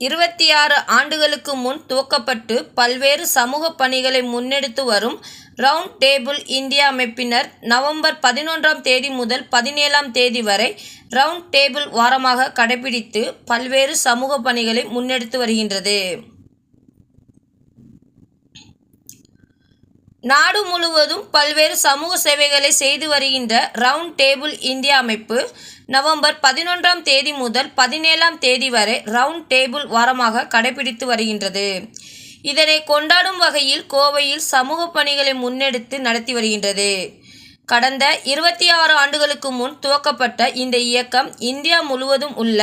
இருபத்தி ஆறு ஆண்டுகளுக்கு முன் துவக்கப்பட்டு பல்வேறு சமூக பணிகளை முன்னெடுத்து வரும் ரவுண்ட் டேபிள் இந்தியா அமைப்பினர் நவம்பர் பதினொன்றாம் தேதி முதல் பதினேழாம் தேதி வரை ரவுண்ட் டேபிள் வாரமாக கடைபிடித்து பல்வேறு சமூக பணிகளை முன்னெடுத்து வருகின்றது. நாடு முழுவதும் பல்வேறு சமூக சேவைகளை செய்து வருகின்ற ரவுண்ட் டேபிள் இந்தியா அமைப்பு நவம்பர் பதினொன்றாம் தேதி முதல் பதினேழாம் தேதி வரை ரவுண்ட் டேபிள் வாரமாக கடைபிடித்து வருகின்றது. இதனை கொண்டாடும் வகையில் கோவையில் சமூக பணிகளை முன்னெடுத்து நடத்தி வருகின்றது. கடந்த இருபத்தி ஆறு ஆண்டுகளுக்கு முன் துவக்கப்பட்ட இந்த இயக்கம் இந்தியா முழுவதும் உள்ள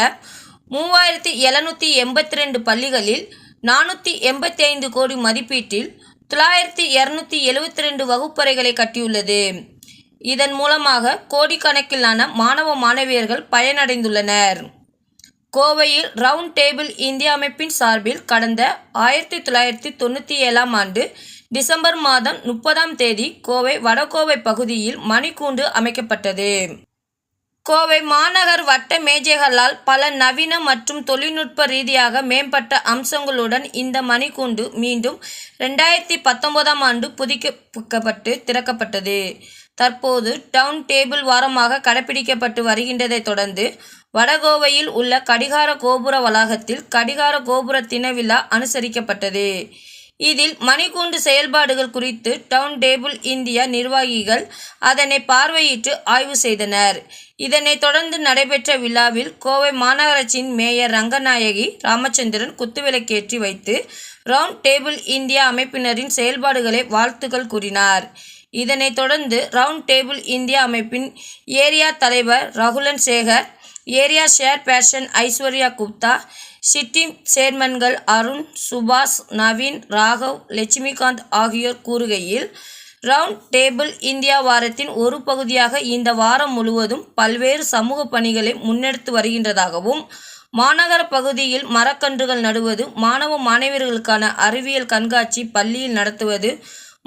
மூவாயிரத்தி எழுநூற்றி எண்பத்தி ரெண்டு பள்ளிகளில் நானூற்றி எண்பத்தி ஐந்து கோடி மதிப்பீட்டில் தொள்ளாயிரத்தி இரநூத்தி எழுவத்தி ரெண்டு வகுப்பறைகளை கட்டியுள்ளது. இதன் மூலமாக கோடிக்கணக்கிலான மாணவ மாணவியர்கள் பயனடைந்துள்ளனர். கோவையில் ரவுண்ட் டேபிள் இந்தியா அமைப்பின் சார்பில் கடந்த ஆயிரத்தி தொள்ளாயிரத்தி தொண்ணூற்றி ஏழாம் ஆண்டு டிசம்பர் மாதம் முப்பதாம் தேதி கோவை வடகோவை பகுதியில் மணிக்கூண்டு அமைக்கப்பட்டது. கோவை மாநகர் வட்ட மேஜைகளால் பல நவீன மற்றும் தொழில்நுட்ப ரீதியாக மேம்பட்ட அம்சங்களுடன் இந்த மணிக்கூண்டு மீண்டும் ரெண்டாயிரத்தி பத்தொன்பதாம் ஆண்டு புதுப்பிக்கப்பட்டு திறக்கப்பட்டது. தற்போது டவுன் டேபிள் வாரமாக கடைபிடிக்கப்பட்டு வருகின்றதைத் தொடர்ந்து வடகோவையில் உள்ள கடிகார கோபுர வளாகத்தில் கடிகார கோபுர தின விழா அனுசரிக்கப்பட்டது. இதில் மணிக்கூண்டு செயல்பாடுகள் குறித்து டவுன் டேபிள் இந்தியா நிர்வாகிகள் அதனை பார்வையிட்டு ஆய்வு செய்தனர். இதனைத் தொடர்ந்து நடைபெற்ற விழாவில் கோவை மாநகராட்சியின் மேயர் ரங்கநாயகி ராமச்சந்திரன் குத்துவிளக்கேற்றி வைத்து ரவுண்ட் டேபிள் இந்தியா அமைப்பினரின் செயல்பாடுகளை வாழ்த்துக்கள் கூறினார். இதனைத் தொடர்ந்து ரவுண்ட் டேபிள் இந்தியா அமைப்பின் ஏரியா தலைவர் Ragulan Sekar area chairperson Aishwarya Gupta city சேர்மன்கள் Arun Subash Naveen Raghav Lakshmikanth ஆகியோர் கூறுகையில் ரவுண்ட் டேபிள் இந்தியா வாரத்தின் ஒரு பகுதியாக இந்த வாரம் முழுவதும் பல்வேறு சமூக பணிகளை முன்னெடுத்து வருகின்றதாகவும் மாநகர பகுதியில் மரக்கன்றுகள் நடுவது மாணவ மாணவியர்களுக்கான அறிவியல் கண்காட்சி பள்ளியில் நடத்துவது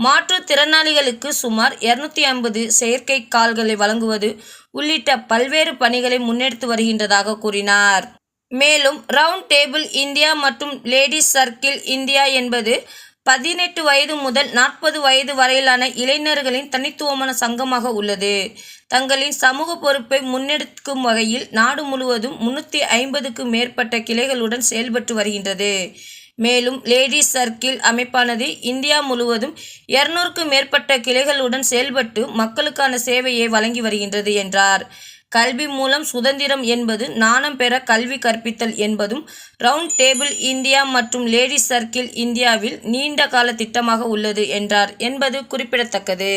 மாற்றுத்திறனாளிகளுக்கு சுமார் இருநூத்தி ஐம்பது செயற்கை கால்களை வழங்குவது உள்ளிட்ட பல்வேறு பணிகளை முன்னெடுத்து வருகின்றதாக கூறினார். மேலும் ரவுண்ட் டேபிள் இந்தியா மற்றும் லேடிஸ் சர்க்கிள் இந்தியா என்பது பதினெட்டு வயது முதல் நாற்பது வயது வரையிலான இளைஞர்களின் தனித்துவமான சங்கமாக உள்ளது. தங்களின் சமூக பொறுப்பை முன்னெடுக்கும் வகையில் நாடு முழுவதும் முன்னூற்றி ஐம்பதுக்கும் மேற்பட்ட கிளைகளுடன் செயல்பட்டு வருகின்றது. மேலும் லேடிஸ் சர்க்கிள் அமைப்பானது இந்தியா முழுவதும் இருநூறுக்கும் மேற்பட்ட கிளைகளுடன் செயல்பட்டு மக்களுக்கான சேவையை வழங்கி வருகின்றது என்றார். கல்வி மூலம் சுதந்திரம் என்பது நாணம் பெற கல்வி கற்பித்தல் என்பதும் ரவுண்ட் டேபிள் இந்தியா மற்றும் லேடிஸ் சர்க்கிள் இந்தியாவில் நீண்ட கால திட்டமாக உள்ளது என்றார் என்பது குறிப்பிடத்தக்கது.